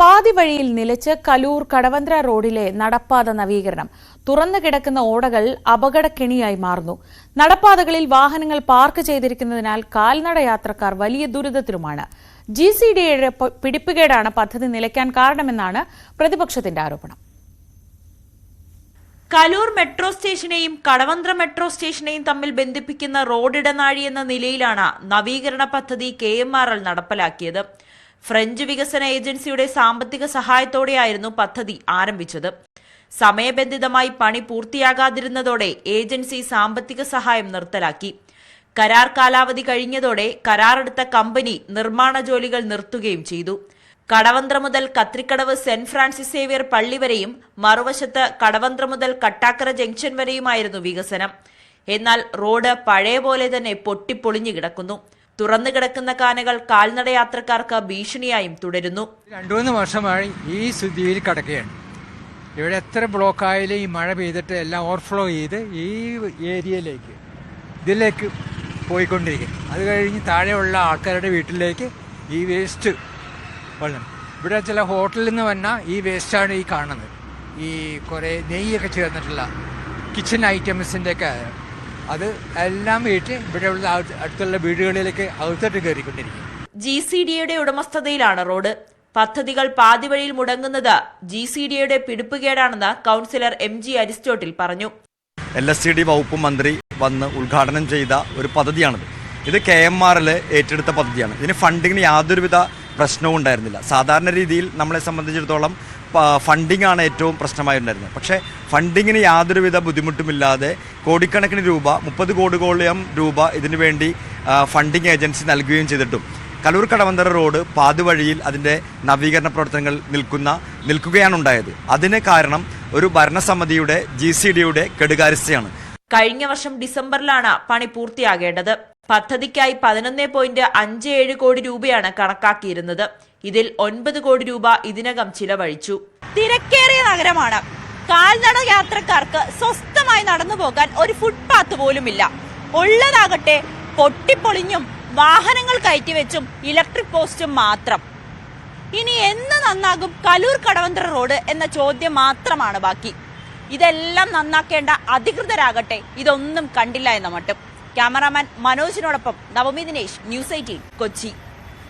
പാതി വഴിയിൽ നിലച്ച് കലൂർ കടവന്ത്ര റോഡിലെ നടപ്പാത നവീകരണം. തുറന്നു കിടക്കുന്ന ഓടകൾ അപകടക്കെണിയായി മാറുന്നു. നടപ്പാതകളിൽ വാഹനങ്ങൾ പാർക്ക് ചെയ്തിരിക്കുന്നതിനാൽ കാൽനട യാത്രക്കാർ വലിയ ദുരിതത്തിലുമാണ്. ജി സി ഡിയുടെ പിടിപ്പുകേടാണ് പദ്ധതി നിലയ്ക്കാൻ കാരണമെന്നാണ് പ്രതിപക്ഷത്തിന്റെ ആരോപണം. കലൂർ മെട്രോ സ്റ്റേഷനെയും കടവന്ത്ര മെട്രോ സ്റ്റേഷനെയും തമ്മിൽ ബന്ധിപ്പിക്കുന്ന റോഡിടനാഴി എന്ന നിലയിലാണ് നവീകരണ പദ്ധതി കെ നടപ്പിലാക്കിയത്. ഫ്രഞ്ച് വികസന ഏജൻസിയുടെ സാമ്പത്തിക സഹായത്തോടെയായിരുന്നു പദ്ധതി ആരംഭിച്ചത്. സമയബന്ധിതമായി പണി പൂർത്തിയാകാതിരുന്നതോടെ ഏജൻസി സാമ്പത്തിക സഹായം നിർത്തലാക്കി. കരാർ കാലാവധി കഴിഞ്ഞതോടെ കരാറെടുത്ത കമ്പനി നിർമ്മാണ ജോലികൾ നിർത്തുകയും ചെയ്തു. കടവന്ത്ര മുതൽ കത്രിക്കടവ് സെന്റ് ഫ്രാൻസിസ് സേവിയർ പള്ളി വരെയും മറുവശത്ത് കടവന്ത്ര മുതൽ കട്ടാക്കര ജംഗ്ഷൻ വരെയുമായിരുന്നു വികസനം. എന്നാൽ റോഡ് പഴയ പോലെ തന്നെ പൊട്ടിപ്പൊളിഞ്ഞു കിടക്കുന്നു. തുറന്നു കിടക്കുന്ന കാനകൾ കാൽനടയാത്രക്കാർക്ക് ഭീഷണിയായും തുടരുന്നു. രണ്ടു മൂന്ന് വർഷമായി ഈ സ്ഥിതിയിൽ കിടക്കുകയാണ്. ഇവിടെ എത്ര ബ്ലോക്ക് ബ്ലോക്കായാലും ഈ മഴ പെയ്തിട്ട് എല്ലാം ഓവർഫ്ലോ ചെയ്ത് ഈ ഏരിയയിലേക്ക് ഇതിലേക്ക് പോയിക്കൊണ്ടിരിക്കും. അത് കഴിഞ്ഞ് താഴെയുള്ള ആൾക്കാരുടെ വീട്ടിലേക്ക് ഈ വേസ്റ്റ് വെള്ളം ഇവിടെ ചില ഹോട്ടലിൽ നിന്ന് വന്നാൽ ഈ വേസ്റ്റാണ് ഈ കാണുന്നത്. ഈ കുറേ നെയ്യൊക്കെ ചേർന്നിട്ടുള്ള കിച്ചൺ ഐറ്റംസിന്റെ ഒക്കെ അത് എല്ലാം വീട്ട് ഇവിടെയുള്ള അടുത്തുള്ള വീടുകളിലേക്ക് അകത്തോട്ട് കയറിക്കൊണ്ടിരിക്കും. ജി സി ഡി യുടെ ഉടമസ്ഥതയിലാണ് റോഡ്. പദ്ധതികൾ പാതിവഴിയിൽ മുടങ്ങുന്നത് ജി സി ഡി യുടെ പിടിപ്പുകേടാണെന്ന് കൗൺസിലർ എം ജി അരിസ്റ്റോട്ടിൽ പറഞ്ഞു. എൽ എസ് സി ഡി വകുപ്പ് മന്ത്രി വന്ന് ഉദ്ഘാടനം ചെയ്ത ഒരു പദ്ധതിയാണിത്. ഇത് കെ എം ആറിൽ ഏറ്റെടുത്ത പദ്ധതിയാണ്. ഇതിന് ഫണ്ടിങ്ങിന് യാതൊരുവിധ പ്രശ്നവും ഉണ്ടായിരുന്നില്ല. സാധാരണ രീതിയിൽ നമ്മളെ സംബന്ധിച്ചിടത്തോളം ഫണ്ടിംഗ് ആണ് ഏറ്റവും പ്രശ്നമായിട്ടുണ്ടായിരുന്നത്. പക്ഷേ ഫണ്ടിങ്ങിന് യാതൊരുവിധ ബുദ്ധിമുട്ടുമില്ലാതെ കോടിക്കണക്കിന് രൂപ മുപ്പത് കോടിയോളം രൂപ ഇതിനു വേണ്ടി ഫണ്ടിംഗ് ഏജൻസി നൽകുകയും ചെയ്തിട്ടും. കലൂർ കടവന്തര റോഡ് പാതുവഴിയിൽ അതിന്റെ നവീകരണ പ്രവർത്തനങ്ങൾ നിൽക്കുന്ന നിൽക്കുകയാണ് ഉണ്ടായത് അതിന് കാരണം ഒരു ഭരണസമിതിയുടെ ജി സി ഡിയുടെ കെടുകാര്യസ്ഥയാണ്. കഴിഞ്ഞ വർഷം ഡിസംബറിലാണ് പണി പൂർത്തിയാകേണ്ടത്. പദ്ധതിക്കായി പതിനൊന്ന് പോയിന്റ് അഞ്ച് ഏഴ് കോടി രൂപയാണ് കണക്കാക്കിയിരുന്നത്. ഇതിൽ ഒൻപത് കോടി രൂപ ഇതിനകം ചിലവഴിച്ചു. തിരക്കേറിയ നഗരമാണ്. കാൽനട യാത്രക്കാർക്ക് സ്വസ്ഥമായി നടന്നു പോകാൻ ഒരു ഫുട്പാത്ത് പോലുമില്ല. ഉള്ളതാകട്ടെ പൊട്ടിപ്പൊളിഞ്ഞും വാഹനങ്ങൾ കയറ്റിവെച്ചും ഇലക്ട്രിക് പോസ്റ്റും മാത്രം. ഇനി എന്ന് നന്നാകും കലൂർ കടവന്ത്ര റോഡ് എന്ന ചോദ്യം മാത്രമാണ് ബാക്കി. ഇതെല്ലാം നന്നാക്കേണ്ട അധികൃതരാകട്ടെ ഇതൊന്നും കണ്ടില്ല എന്ന മട്ടും. ക്യാമറാമാൻ മനോജിനോടൊപ്പം നവമി ദിനേശ് ന്യൂസ് എയ്റ്റീൻ കൊച്ചി.